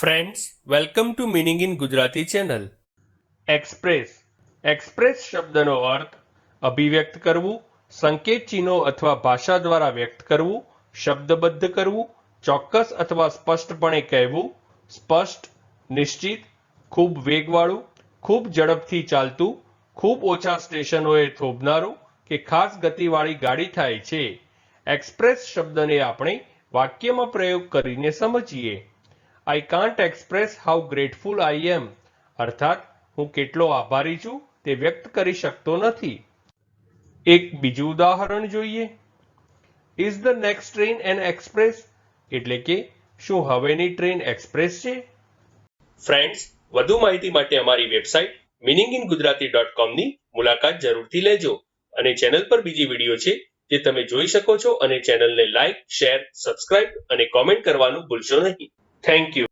Friends welcome to meaning in Gujarati channel express express શબ્દનો અર્થ અભિવ્યક્ત કરવું સંકેત ચિહ્નો અથવા ભાષા દ્વારા વ્યક્ત કરવું, શબ્દબદ્ધ કરવું, ચોક્કસ અથવા સ્પષ્ટપણે કહેવું, સ્પષ્ટ, નિશ્ચિત, ખૂબ વેગવાળું, ખૂબ ઝડપથી ચાલતું, ખૂબ ઓછા સ્ટેશનોએ થોભનારું કે ખાસ ગતિવાળી ગાડી થાય છે. એક્સપ્રેસ શબ્દને આપણે વાક્યમાં પ્રયોગ કરીને સમજીએ. I can't express how grateful I am અર્થાત, હું કેટલો આભારી છું તે વ્યક્ત કરી શકતો નથી. એક બીજું ઉદાહરણ જોઈએ. Is the next train an express એટલે કે, શું હવેની ટ્રેન એક્સપ્રેસ છે? ફ્રેન્ડ્સ વધુ માહિતી માટે અમારી website meaning in Gujarati dot કોમની મુલાકાત જરૂરથી લેજો અને ચેનલ પર બીજી વીડિયો છે જે તમે જોઈ શકો છો અને ચેનલને લાઇક શેર સબસ્ક્રાઇબ અને કોમેન્ટ કરવાનું ભૂલશો નહીં. thank you.